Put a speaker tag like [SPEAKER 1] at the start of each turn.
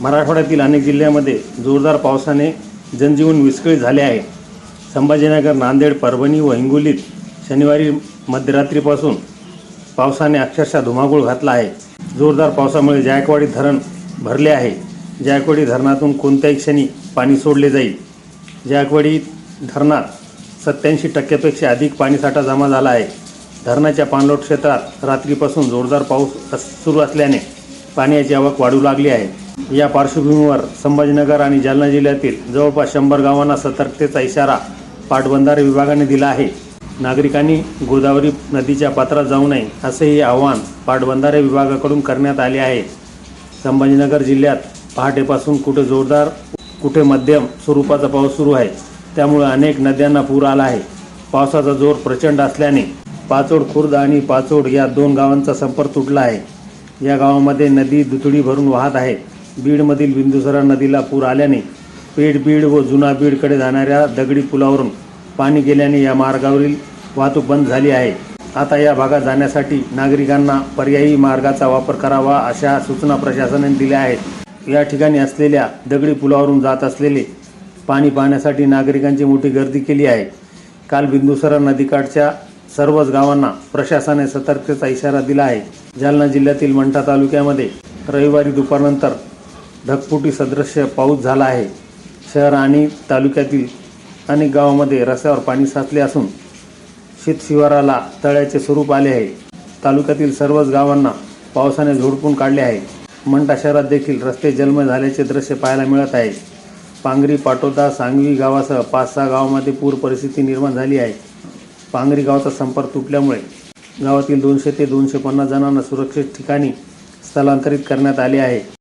[SPEAKER 1] मराठवाड्यातील अनेक जिल्ह्यामध्ये जोरदार पावसाने जनजीवन विस्कळीत झाले आहे. संभाजीनगर नांदेड परभणी व हिंगोलीत शनिवारी मध्यरात्रीपासून पावसाने अक्षरशः धुमाकूळ घातला आहे. जोरदार पावसामुळे जायकवाडी धरण भरले आहे. जायकवाडी धरणातून कोणत्याही क्षणी पाणी सोडले जाईल. जायकवाडी धरणात सत्याऐंशी टक्क्यापेक्षा अधिक पाणीसाठा जमा झाला आहे. धरणाच्या पाणलोट क्षेत्रात रात्रीपासून जोरदार पाऊस सुरू असल्याने पाण्याची आवक वाढू लागली आहे. या पार्श्वभूमीवर संभाजीनगर आणि जालना जिल्ह्यातील जवळपास शंभर गावांना सतर्कतेचा इशारा पाटबंधारे विभागाने दिला आहे. नागरिकांनी गोदावरी नदीच्या पात्रात जाऊ नये असेही आवाहन पाटबंधारे विभागाकडून करण्यात आले आहे. संभाजीनगर जिल्ह्यात पहाटेपासून कुठे जोरदार कुठे मध्यम स्वरूपाचा पाऊस सुरू आहे त्यामुळे अनेक नद्यांना पूर आला आहे. पावसाचा जोर प्रचंड असल्याने पाचोड खुर्द आणि पाचोड या दोन गावांचा संपर्क तुटला आहे. या गावामध्ये नदी दुथडी भरून वाहत आहे बीडमधील बिंदुसरा नदीला पूर आल्याने पेठ बीड व जुना बीडकडे जाणाऱ्या दगडी पुलावरून पाणी गेल्याने या मार्गावरील वाहतूक बंद झाली आहे. आता या भागात जाण्यासाठी नागरिकांना पर्यायी मार्गाचा वापर करावा अशा सूचना प्रशासनाने दिल्या आहेत. या ठिकाणी असलेल्या दगडी पुलावरून जात असलेले पाणी पाहण्यासाठी नागरिकांची मोठी गर्दी केली आहे. काल बिंदुसरा नदीकाठच्या सर्वच गावांना प्रशासनाने सतर्कतेचा इशारा दिला आहे. जालना जिल्ह्यातील मंठा तालुक्यामध्ये रविवारी दुपारनंतर ढगफुटी सदृश्य पाऊस झाला आहे. शहर आणि तालुक्यातील अनेक गावामध्ये रस्त्यावर पाणी साचले असून शीतशिवाराला तळ्याचे स्वरूप आले आहे. तालुक्यातील सर्वच गावांना पावसाने झोडपून काढले आहे. मंठा शहरात देखील रस्ते जलमय झाल्याचे दृश्य पाहायला मिळत आहे. पांगरी पाटोदा सांगवी गावासह पाच सहा गावामध्ये पूर परिस्थिती निर्माण झाली आहे. पांगरी गावाचा संपर्क तुटल्यामुळे गावातील दोनशे ते दोनशे पन्नास जणांना सुरक्षित ठिकाणी स्थलांतरित करण्यात आले आहे.